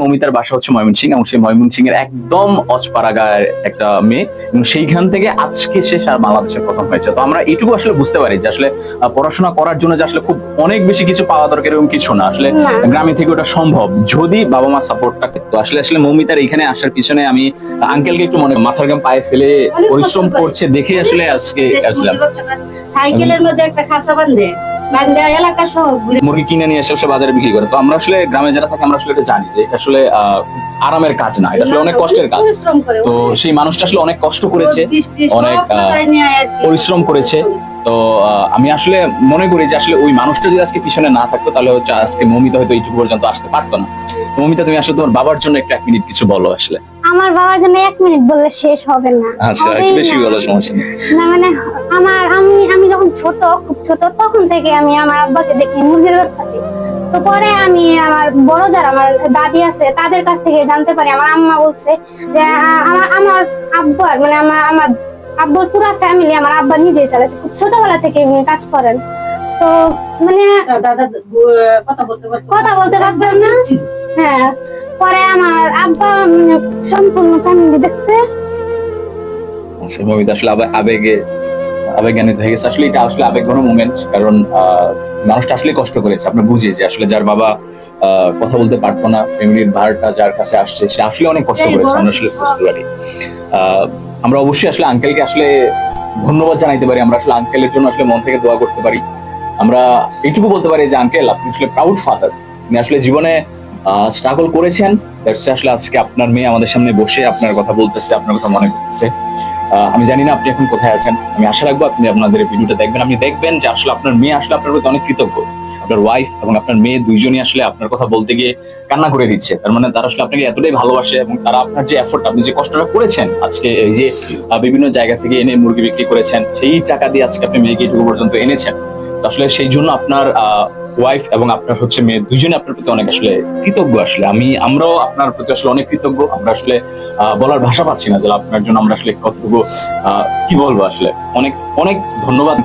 মমিতার বাসা হচ্ছে ময়মনসিং এবং সেই ময়মনসিং এর একদম অজপাড়াগার একটা মেয়ে এবং সেইখান থেকে আজকে সে সারা বাংলাদেশে প্রথম হয়েছে। তো আমরা এটুকু আসলে বুঝতে পারি যে আসলে পড়াশোনা করার জন্য যে আসলে খুব অনেক বেশি কিছু পাওয়া দরকার এরকম কিছু না। আসলে গ্রামে থেকে ওটা সম্ভব। যদি বাবা মা সাপোর্টটা তো আসলে আসলে মৌমিতার এখানে আসার পিছনে আমি আঙ্কেলকে একটু মনে মাথার গাম পায়ে ফেলে পরিশ্রম করছে দেখে আসলে আজকে আসলাম। সাইকেলের মধ্যে একটা খাসা বান্ধে বান্ধে এলাকা সহ ঘুরে মুরগি কিনে নিয়ে এসে সে বাজারে বিক্রি করে। তো আমরা আসলে গ্রামে যারা থাকি আমরা আসলে এটা জানি যে এটা আসলে আরামের কাজ না এটা আসলে অনেক কষ্টের কাজ। পরিশ্রম তো সেই মানুষটা আসলে অনেক কষ্ট করেছে অনেক। পরিশ্রম করেছে। তো আমি আসলে মনে করি যে আসলে ওই মানুষটা যদি আজকে পিছনে না থাকতো তাহলে হচ্ছে আজকে মমিতা হয়তো এইটুকু পর্যন্ত আসতে পারতো না। মমিতা তুমি আসলে তোমার বাবার জন্য একটা এক মিনিট কিছু বলো আসলে। আমার বাবার জন্য এক মিনিট বললে শেষ হবে না। আচ্ছা বেশি। বলো সমস্যা না মানে আমার আমি আমি ছোট খুব ছোট তখন থেকে আমি আমার আব্বাকে দেখি মুরগির ব্যবসা তো পরে আমি আমার বড় যারা আমার দাদি আছে তাদের কাছ থেকে জানতে পারি আমার আম্মা বলছে যে আমার আমার আব্বু আর মানে আমার আমার আব্বুর পুরো ফ্যামিলি আমার আব্বা নিজেই চালাচ্ছে খুব ছোটবেলা থেকে উনি কাজ করেন। তো মানে কথা বলতে পারতো কথা বলতে পারতাম না। হ্যাঁ পরে আমার আব্বা সম্পূর্ণ ফ্যামিলি দেখছে। আসলে আবেগে আবেগান্বিত হয়ে গেছে। আসলে এটা আসলে আবেগঘন মুমেন্ট কারণ মানুষটা আসলে কষ্ট করেছে। আমরা বুঝি যে আসলে যার বাবা কথা বলতে পারতো না ফ্যামিলির ভারটা যার কাছে আসছে সে আসলে অনেক কষ্ট করেছে আমরা আসলে বুঝতে পারি। আমরা অবশ্যই আসলে আঙ্কেলকে আসলে ধন্যবাদ জানাইতে পারি আমরা আসলে আঙ্কেলের জন্য আসলে মন থেকে দোয়া করতে পারি। আমরা এইটুকু বলতে পারি যে আঙ্কেল আপনি আসলে প্রাউড ফাদার আপনি আসলে জীবনে স্ট্রাগল করেছেন আসলে আজকে আপনার মেয়ে আমাদের সামনে বসে আপনার কথা বলতেছে আপনার কথা মনে করতেছে। আমি জানি না আপনি এখন কোথায় আছেন। আমি আশা রাখব আপনি আপনাদের ভিডিওটা দেখবেন। আপনি দেখবেন যে আসলে আপনার মেয়ে আসলে আপনার প্রতি অনেক কৃতজ্ঞ। আপনার ওয়াইফ এবং আপনার মেয়ে দুইজনই আসলে আপনার কথা বলতে গিয়ে কান্না করে দিচ্ছে। তার মানে তারা আসলে আপনাকে এতটাই ভালোবাসে এবং তারা আপনার যে এফোর্ট আপনি যে কষ্টটা করেছেন, আজকে এই যে বিভিন্ন জায়গা থেকে এনে মুরগি বিক্রি করেছেন, সেই টাকা দিয়ে আজকে আপনি মেয়েকে এটুকু পর্যন্ত এনেছেন। আসলে সেই জন্য আপনার ওয়াইফ এবং আপনার হচ্ছে মেয়ে দুইজনে আপনার প্রতি অনেক আসলে কৃতজ্ঞ আসলে। আমি, আমরাও আপনার প্রতি আসলে অনেক কৃতজ্ঞ। আমরা আসলে বলার ভাষা পাচ্ছি না যে আপনার জন্য আমরা আসলে কতটুকু কি বলব আসলে? অনেক অনেক ধন্যবাদ